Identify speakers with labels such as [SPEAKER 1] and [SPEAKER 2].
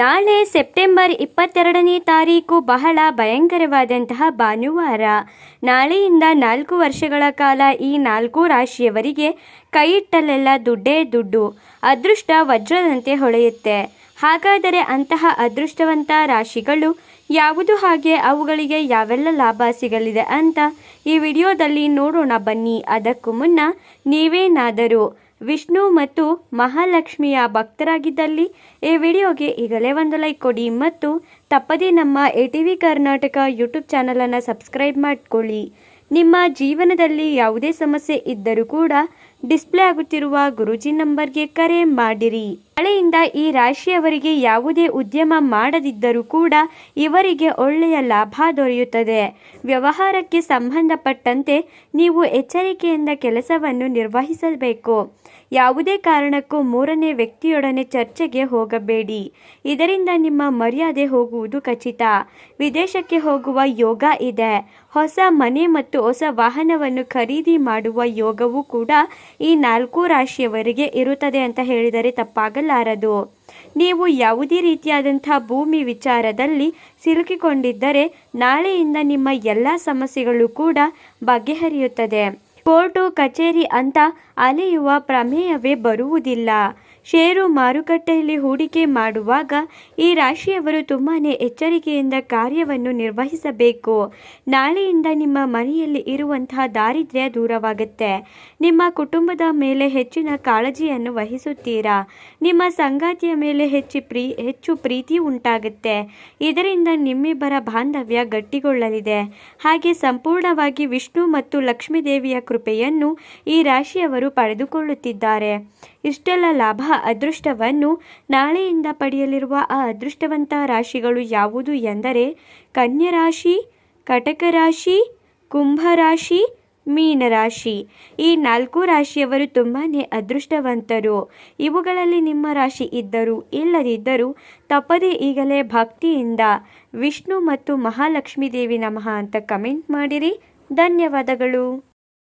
[SPEAKER 1] ನಾಳೆ ಸೆಪ್ಟೆಂಬರ್ ಇಪ್ಪತ್ತೆರಡನೇ ತಾರೀಕು ಬಹಳ ಭಯಂಕರವಾದಂತಹ ಭಾನುವಾರ. ನಾಳೆಯಿಂದ ನಾಲ್ಕು ವರ್ಷಗಳ ಕಾಲ ಈ ನಾಲ್ಕು ರಾಶಿಯವರಿಗೆ ಕೈಯಿಟ್ಟಲ್ಲೆಲ್ಲ ದುಡ್ಡೇ ದುಡ್ಡು. ಅದೃಷ್ಟ ವಜ್ರದಂತೆ ಹೊಳೆಯುತ್ತೆ. ಹಾಗಾದರೆ ಅಂತಹ ಅದೃಷ್ಟವಂತ ರಾಶಿಗಳು ಯಾವುದು ಹಾಗೆ ಅವುಗಳಿಗೆ ಯಾವೆಲ್ಲ ಲಾಭ ಸಿಗಲಿದೆ ಅಂತ ಈ ವಿಡಿಯೋದಲ್ಲಿ ನೋಡೋಣ ಬನ್ನಿ. ಅದಕ್ಕೂ ಮುನ್ನ ನೀವೇನಾದರೂ ವಿಷ್ಣು ಮತ್ತು ಮಹಾಲಕ್ಷ್ಮಿಯ ಭಕ್ತರಾಗಿದ್ದಲ್ಲಿ ಈ ವಿಡಿಯೋಗೆ ಈಗಲೇ ಒಂದು ಲೈಕ್ ಕೊಡಿ ಮತ್ತು ತಪ್ಪದೇ ನಮ್ಮ A T V Karnataka YouTube ಚಾನಲನ್ನು ಸಬ್ಸ್ಕ್ರೈಬ್ ಮಾಡಿಕೊಳ್ಳಿ. ನಿಮ್ಮ ಜೀವನದಲ್ಲಿ ಯಾವುದೇ ಸಮಸ್ಯೆ ಇದ್ದರೂ ಕೂಡ ಡಿಸ್ಪ್ಲೇ ಆಗುತ್ತಿರುವ ಗುರೂಜಿ ನಂಬರ್ಗೆ ಕರೆ ಮಾಡಿರಿ. ಮಳೆಯಿಂದ ಈ ರಾಶಿಯವರಿಗೆ ಯಾವುದೇ ಉದ್ಯಮ ಮಾಡದಿದ್ದರೂ ಕೂಡ ಇವರಿಗೆ ಒಳ್ಳೆಯ ಲಾಭ ದೊರೆಯುತ್ತದೆ. ವ್ಯವಹಾರಕ್ಕೆ ಸಂಬಂಧಪಟ್ಟಂತೆ ನೀವು ಎಚ್ಚರಿಕೆಯಿಂದ ಕೆಲಸವನ್ನು ನಿರ್ವಹಿಸಬೇಕು. ಯಾವುದೇ ಕಾರಣಕ್ಕೂ ಮೂರನೇ ವ್ಯಕ್ತಿಯೊಡನೆ ಚರ್ಚೆಗೆ ಹೋಗಬೇಡಿ. ಇದರಿಂದ ನಿಮ್ಮ ಮರ್ಯಾದೆ ಹೋಗುವುದು ಖಚಿತ. ವಿದೇಶಕ್ಕೆ ಹೋಗುವ ಯೋಗ ಇದೆ. ಹೊಸ ಮನೆ ಮತ್ತು ಹೊಸ ವಾಹನವನ್ನು ಖರೀದಿ ಮಾಡುವ ಯೋಗವೂ ಕೂಡ ಈ ನಾಲ್ಕು ರಾಶಿಯವರಿಗೆ ಇರುತ್ತದೆ ಅಂತ ಹೇಳಿದರೆ ತಪ್ಪಾಗಲಾರದು. ನೀವು ಯಾವುದೇ ರೀತಿಯಾದಂಥ ಭೂಮಿ ವಿಚಾರದಲ್ಲಿ ಸಿಲುಕಿಕೊಂಡಿದ್ದರೆ ನಾಳೆಯಿಂದ ನಿಮ್ಮ ಎಲ್ಲ ಸಮಸ್ಯೆಗಳು ಕೂಡ ಬಗೆಹರಿಯುತ್ತದೆ. ಕೋರ್ಟು, ಕಚೇರಿ ಅಂತ ಅಲೆಯುವ ಪ್ರಮೇಯವೇ ಬರುವುದಿಲ್ಲ. ಷೇರು ಮಾರುಕಟ್ಟೆಯಲ್ಲಿ ಹೂಡಿಕೆ ಮಾಡುವಾಗ ಈ ರಾಶಿಯವರು ತುಂಬಾ ಎಚ್ಚರಿಕೆಯಿಂದ ಕಾರ್ಯವನ್ನು ನಿರ್ವಹಿಸಬೇಕು. ನಾಳೆಯಿಂದ ನಿಮ್ಮ ಮನೆಯಲ್ಲಿ ಇರುವಂತಹ ದಾರಿದ್ರ್ಯ ದೂರವಾಗುತ್ತೆ. ನಿಮ್ಮ ಕುಟುಂಬದ ಮೇಲೆ ಹೆಚ್ಚಿನ ಕಾಳಜಿಯನ್ನು ವಹಿಸುತ್ತೀರಾ? ನಿಮ್ಮ ಸಂಗಾತಿಯ ಮೇಲೆ ಹೆಚ್ಚು ಪ್ರೀ, ಹೆಚ್ಚು ಪ್ರೀತಿ ಉಂಟಾಗುತ್ತೆ. ಇದರಿಂದ ನಿಮ್ಮಿಬ್ಬರ ಬಾಂಧವ್ಯ ಗಟ್ಟಿಗೊಳ್ಳಲಿದೆ. ಹಾಗೆ ಸಂಪೂರ್ಣವಾಗಿ ವಿಷ್ಣು ಮತ್ತು ಲಕ್ಷ್ಮೀದೇವಿಯ ಕೃಪೆಯನ್ನು ಈ ರಾಶಿಯವರು ಪಡೆದುಕೊಳ್ಳುತ್ತಿದ್ದಾರೆ. ಇಷ್ಟೆಲ್ಲ ಲಾಭ ಅದೃಷ್ಟವನ್ನು ನಾಳೆಯಿಂದ ಪಡೆಯಲಿರುವ ಆ ಅದೃಷ್ಟವಂತ ರಾಶಿಗಳು ಯಾವುದು ಎಂದರೆ ಕನ್ಯರಾಶಿ ಕಟಕ ರಾಶಿ ಕುಂಭರಾಶಿ, ಮೀನರಾಶಿ. ಈ ನಾಲ್ಕು ರಾಶಿಯವರು ತುಂಬಾ ಅದೃಷ್ಟವಂತರು. ಇವುಗಳಲ್ಲಿ ನಿಮ್ಮ ರಾಶಿ ಇದ್ದರೂ ಇಲ್ಲದಿದ್ದರೂ ತಪ್ಪದೇ ಈಗಲೇ ಭಕ್ತಿಯಿಂದ ವಿಷ್ಣು ಮತ್ತು ಮಹಾಲಕ್ಷ್ಮೀ ದೇವಿ ನಮಃ ಅಂತ ಕಮೆಂಟ್ ಮಾಡಿರಿ. ಧನ್ಯವಾದಗಳು.